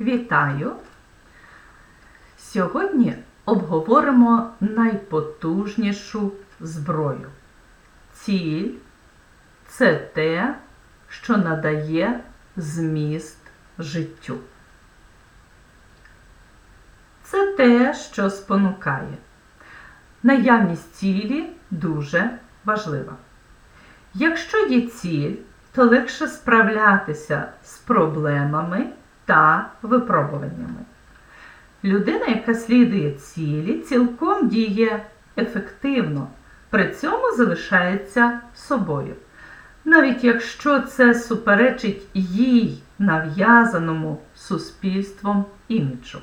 Вітаю! Сьогодні обговоримо найпотужнішу зброю. Ціль це те, що надає зміст життю. Це те, що спонукає. Наявність цілі дуже важлива. Якщо є ціль, то легше справлятися з проблемами та випробуваннями. Людина, яка слідує цілі, цілком діє ефективно, при цьому залишається собою. Навіть якщо це суперечить їй нав'язаному суспільством іміджу.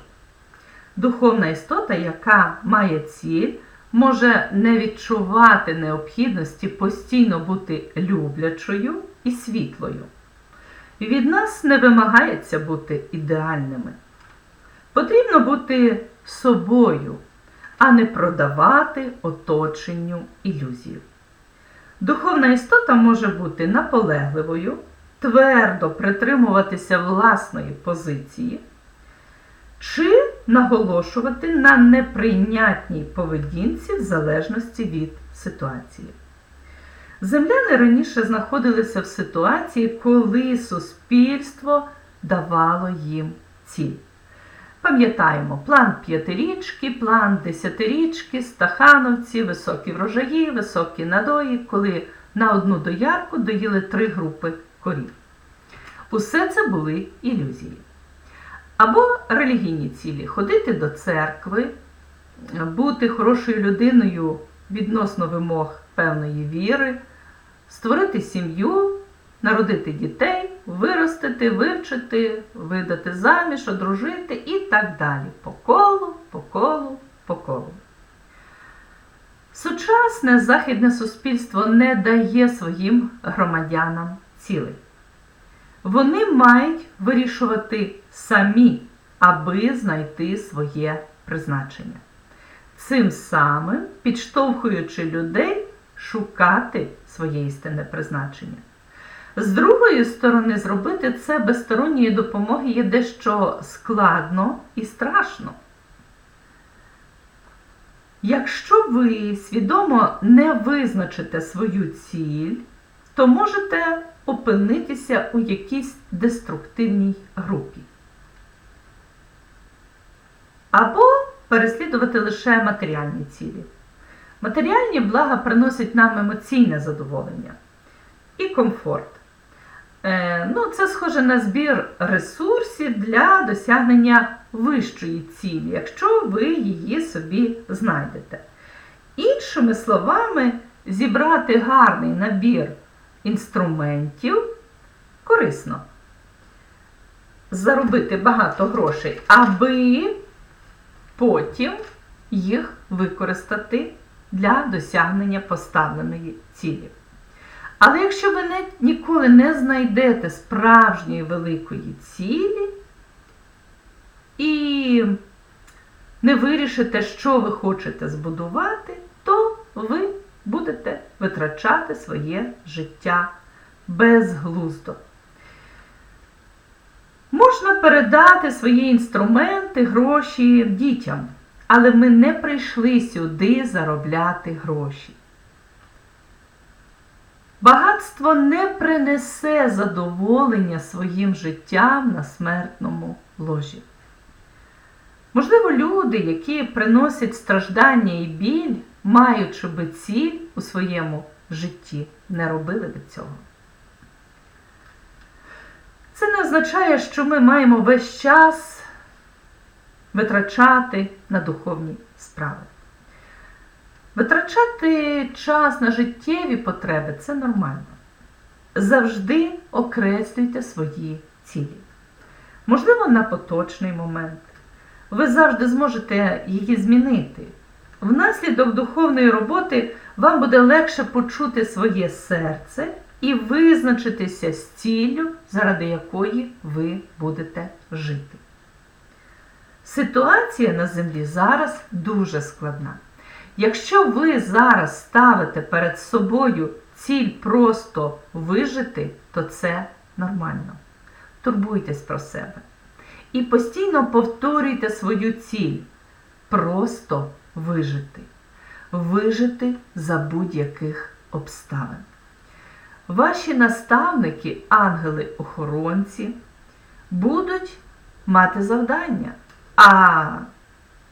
Духовна істота, яка має ціль, може не відчувати необхідності постійно бути люблячою і світлою. Від нас не вимагається бути ідеальними. Потрібно бути собою, а не продавати оточенню ілюзію. Духовна істота може бути наполегливою, твердо притримуватися власної позиції, чи наголошувати на неприйнятній поведінці в залежності від ситуації. Земляни раніше знаходилися в ситуації, коли суспільство давало їм ціль. Пам'ятаємо план п'ятирічки, план десятирічки, стахановці, високі врожаї, високі надої, коли на одну доярку доїли три групи корів. Усе це були ілюзії. Або релігійні цілі ходити до церкви, бути хорошою людиною відносно вимог певної віри, створити сім'ю, народити дітей, виростити, вивчити, видати заміж, одружити і так далі. По колу, по колу, по колу. Сучасне західне суспільство не дає своїм громадянам цілей. Вони мають вирішувати самі, аби знайти своє призначення. Цим самим підштовхуючи людей шукати своє істинне призначення. З другої сторони, зробити це без сторонньої допомоги є дещо складно і страшно. Якщо ви свідомо не визначите свою ціль, то можете опинитися у якійсь деструктивній групі. Або переслідувати лише матеріальні цілі. Матеріальні блага приносять нам емоційне задоволення і комфорт. Е, ну, Це схоже на збір ресурсів для досягнення вищої цілі, якщо ви її собі знайдете. Іншими словами, зібрати гарний набір інструментів корисно. Заробити багато грошей, аби потім їх використати для досягнення поставленої цілі. Але якщо ви не, ніколи не знайдете справжньої великої цілі і не вирішите, що ви хочете збудувати, то ви будете витрачати своє життя безглуздо. Можна передати свої інструменти, гроші дітям, але ми не прийшли сюди заробляти гроші. Багатство не принесе задоволення своїм життям на смертному ложі. Можливо, люди, які приносять страждання і біль, маючи би ціль у своєму житті, не робили би цього. Це не означає, що ми маємо весь час витрачати на духовні справи. Витрачати час на життєві потреби це нормально. Завжди окреслюйте свої цілі. Можливо, на поточний момент. Ви завжди зможете її змінити. Внаслідок духовної роботи вам буде легше почути своє серце і визначитися з ціллю, заради якої ви будете жити. Ситуація на землі зараз дуже складна. Якщо ви зараз ставите перед собою ціль просто вижити, то це нормально. Турбуйтесь про себе. і постійно повторюйте свою ціль. Просто вижити. Вижити за будь-яких обставин. Ваші наставники, ангели-охоронці, будуть мати завдання, а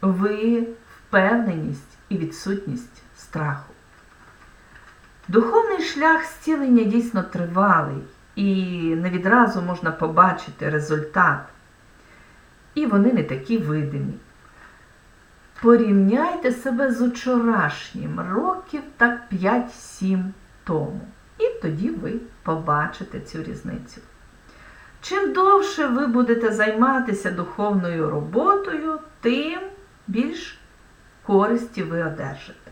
ви впевненість і відсутність страху. Духовний шлях зцілення дійсно тривалий, і не відразу можна побачити результат. І вони не такі видимі. Порівняйте себе з учорашнім, років так 5-7 тому. І тоді ви побачите цю різницю. Чим довше ви будете займатися духовною роботою, тим більш користі ви одержите.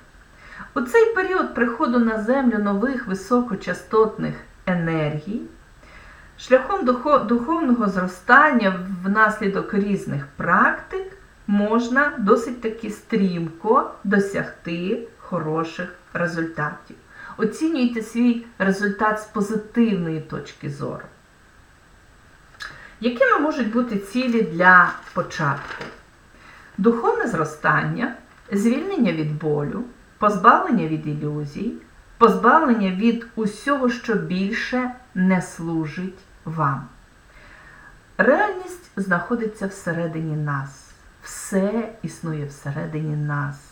У цей період приходу на землю нових високочастотних енергій, шляхом духовного зростання внаслідок різних практик можна досить таки стрімко досягти хороших результатів. Оцінюйте свій результат з позитивної точки зору. Якими можуть бути цілі для початку? Духовне зростання, звільнення від болю, позбавлення від ілюзій, позбавлення від усього, що більше не служить вам. Реальність знаходиться всередині нас. Все існує всередині нас.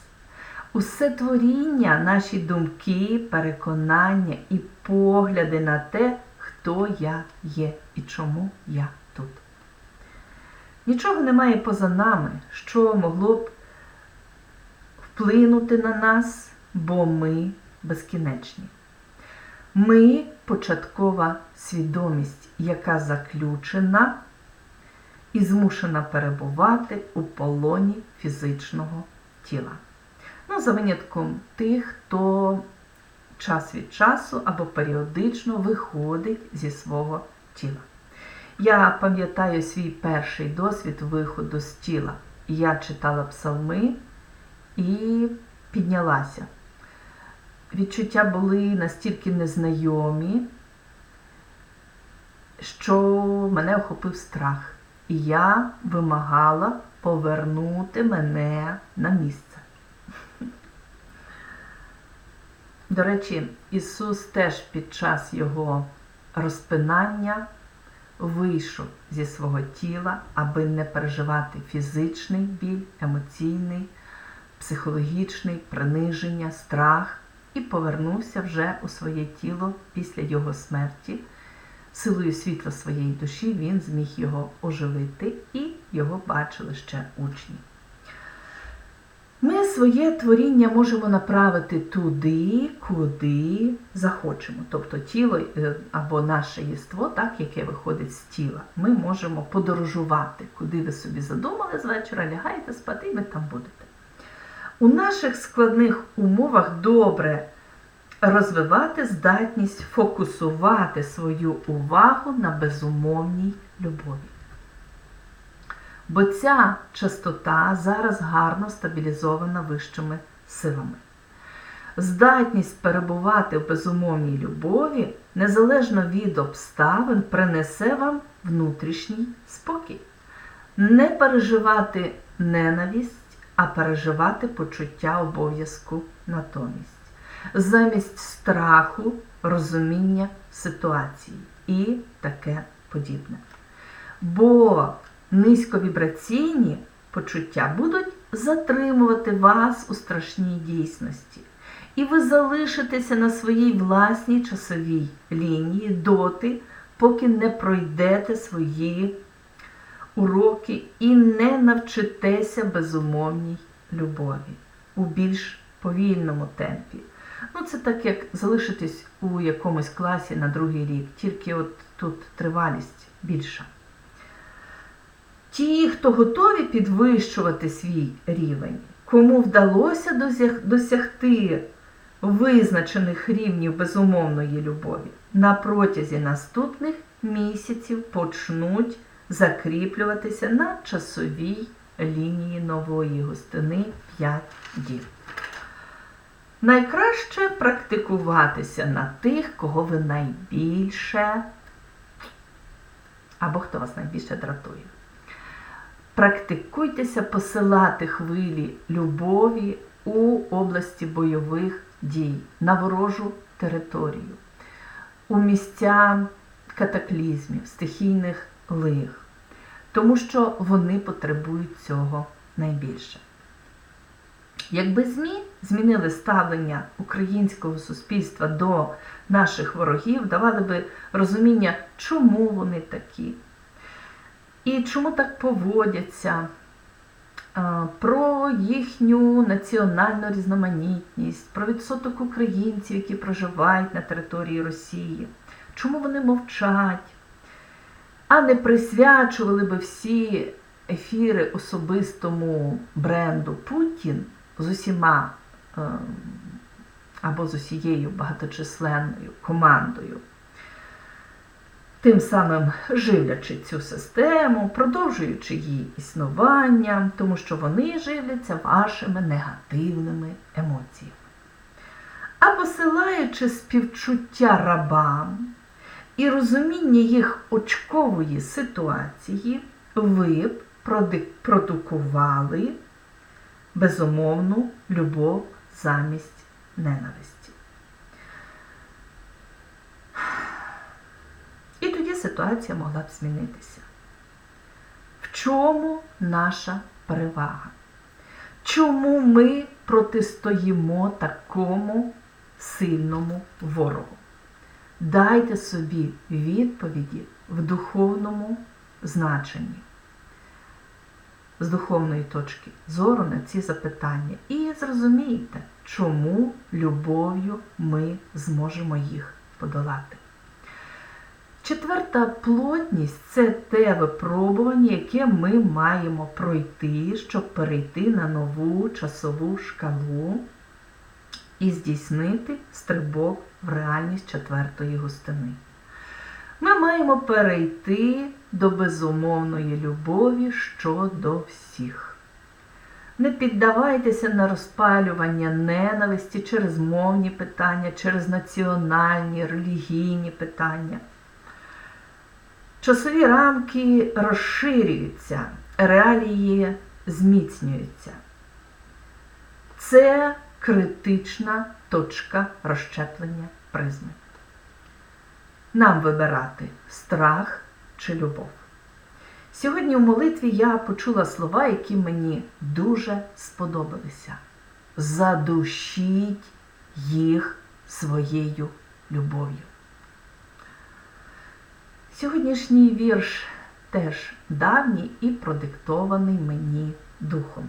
Усе творіння, наші думки, переконання і погляди на те, хто я є і чому я. Нічого немає поза нами, що могло б вплинути на нас, бо ми безкінечні. Ми початкова свідомість, яка заключена і змушена перебувати у полоні фізичного тіла. Ну, за винятком тих, хто час від часу або періодично виходить зі свого тіла. Я пам'ятаю свій перший досвід виходу з тіла. Я читала псалми і піднялася. Відчуття були настільки незнайомі, що мене охопив страх. І я вимагала повернути мене на місце. До речі, Ісус теж під час Його розпинання вийшов зі свого тіла, аби не переживати фізичний біль, емоційний, психологічний, приниження, страх і повернувся вже у своє тіло після його смерті. Силою світла своєї душі він зміг його оживити, і його бачили ще учні. Своє творіння можемо направити туди, куди захочемо. Тобто тіло е, або наше єство, так, яке виходить з тіла. Ми можемо подорожувати, куди ви собі задумали з вечора, лягаєте спати, і ви там будете. У наших складних умовах добре розвивати здатність фокусувати свою увагу на безумовній любові. Бо ця частота зараз гарно стабілізована вищими силами. Здатність перебувати в безумовній любові, незалежно від обставин, принесе вам внутрішній спокій. Не переживати ненависть, а переживати почуття обов'язку натомість. Замість страху, розуміння ситуації і таке подібне. Бо низьковібраційні почуття будуть затримувати вас у страшній дійсності. І ви залишитеся на своїй власній часовій лінії доти, поки не пройдете свої уроки і не навчитеся безумовній любові у більш повільному темпі. Ну, це так, як залишитись у якомусь класі на другий рік, тільки от тут тривалість більша. Ті, хто готові підвищувати свій рівень, кому вдалося досягти визначених рівнів безумовної любові, на протязі наступних місяців почнуть закріплюватися на часовій лінії нової гостини 5 діб. Найкраще практикуватися на тих, кого ви найбільше або хто вас найбільше дратує. Практикуйтеся посилати хвилі любові у області бойових дій на ворожу територію, у місця катаклізмів, стихійних лих, тому що вони потребують цього найбільше. Якби ЗМІ змінили ставлення українського суспільства до наших ворогів, давали би розуміння, чому вони такі, і чому так поводяться, про їхню національну різноманітність, про відсоток українців, які проживають на території Росії, чому вони мовчать, а не присвячували би всі ефіри особистому бренду Путін з усіма або з усією багаточисленною командою тим самим живлячи цю систему, продовжуючи її існування, тому що вони живляться вашими негативними емоціями. А посилаючи співчуття рабам і розуміння їх очкової ситуації, ви б продукували безумовну любов замість ненависті. Ситуація могла б змінитися. В чому наша перевага? Чому ми протистоїмо такому сильному ворогу? Дайте собі відповіді в духовному значенні, з духовної точки зору на ці запитання. І зрозумійте, чому любов'ю ми зможемо їх подолати. Четверта плотність це те випробування, яке ми маємо пройти, щоб перейти на нову часову шкалу і здійснити стрибок в реальність четвертої густини. Ми маємо перейти до безумовної любові щодо всіх. Не піддавайтеся на розпалювання ненависті через мовні питання, через національні, релігійні питання. Часові рамки розширюються, реалії зміцнюються. Це критична точка розщеплення призми. Нам вибирати страх чи любов. Сьогодні в молитві я почула слова, які мені дуже сподобалися. Задушіть їх своєю любов'ю. Сьогоднішній вірш теж давній і продиктований мені духом.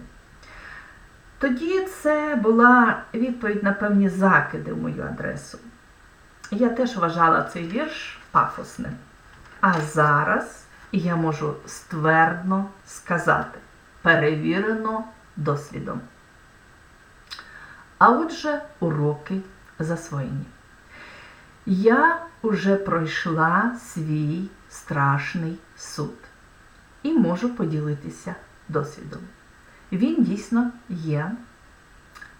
Тоді це була відповідь на певні закиди в мою адресу. Я теж вважала цей вірш пафосним. А зараз я можу ствердно сказати, перевірено досвідом. А отже, уроки засвоєні. Я уже пройшла свій страшний суд і можу поділитися досвідом. Він дійсно є,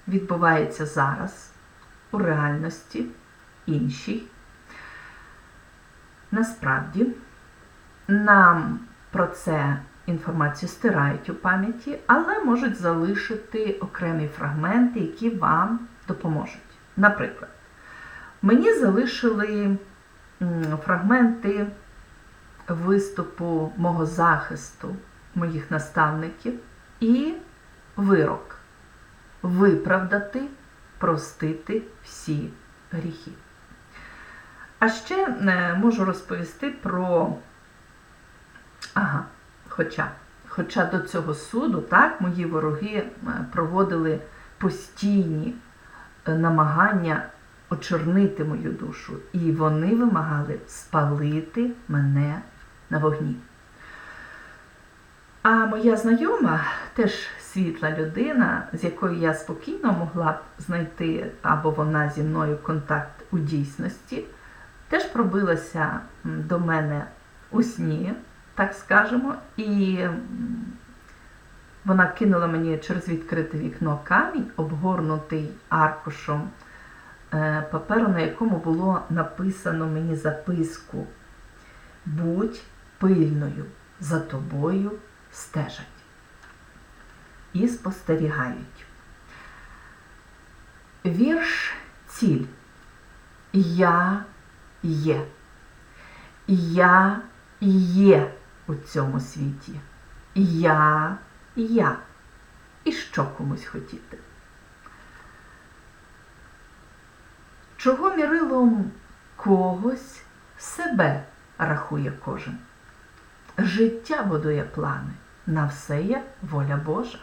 відбувається зараз у реальності іншій. Насправді, нам про це інформацію стирають у пам'яті, але можуть залишити окремі фрагменти, які вам допоможуть. Наприклад, Мені залишили фрагменти виступу мого захисту, моїх наставників і вирок виправдати, простити всі гріхи. А ще е, можу розповісти про, ага, хоча, хоча до цього суду, так, мої вороги е, проводили постійні е, намагання очорнити мою душу, і вони вимагали спалити мене на вогні. А моя знайома, теж світла людина, з якою я спокійно могла б знайти, або вона зі мною контакт у дійсності, теж пробилася до мене у сні, так скажемо, і вона кинула мені через відкрите вікно камінь, обгорнутий аркушом паперу, на якому було написано мені записку Будь пильною, за тобою стежать. і спостерігають. Вірш ціль. Я є. Я є у цьому світі. Я я. І що комусь хотіти. Чого мірилом когось себе рахує кожен. Життя будує плани, на все є воля Божа.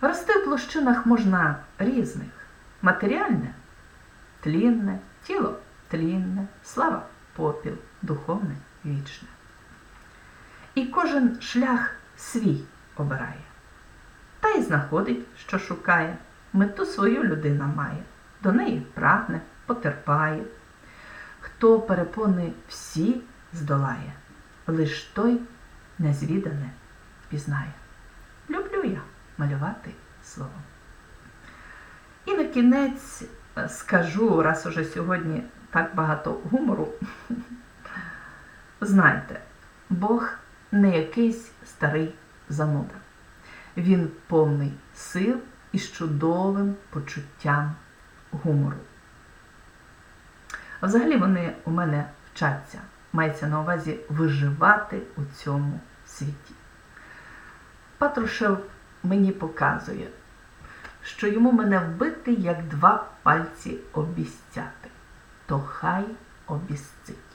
Рости в площинах можна різних матеріальне тлінне, тіло тлінне, слава попіл, духовне вічне. І кожен шлях свій обирає, та й знаходить, що шукає, мету свою людина має, до неї прагне, потерпає. Хто перепони всі здолає, лиш той незвідане пізнає. Люблю я малювати словом. І на кінець е, скажу, раз уже сьогодні так багато гумору. Знайте, Бог не якийсь старий зануда. Він повний сил і з чудовим почуттям гумору. А взагалі вони у мене вчаться, мається на увазі виживати у цьому світі. Патрушев мені показує, що йому мене вбити, як два пальці обіцяти, то хай обіццить.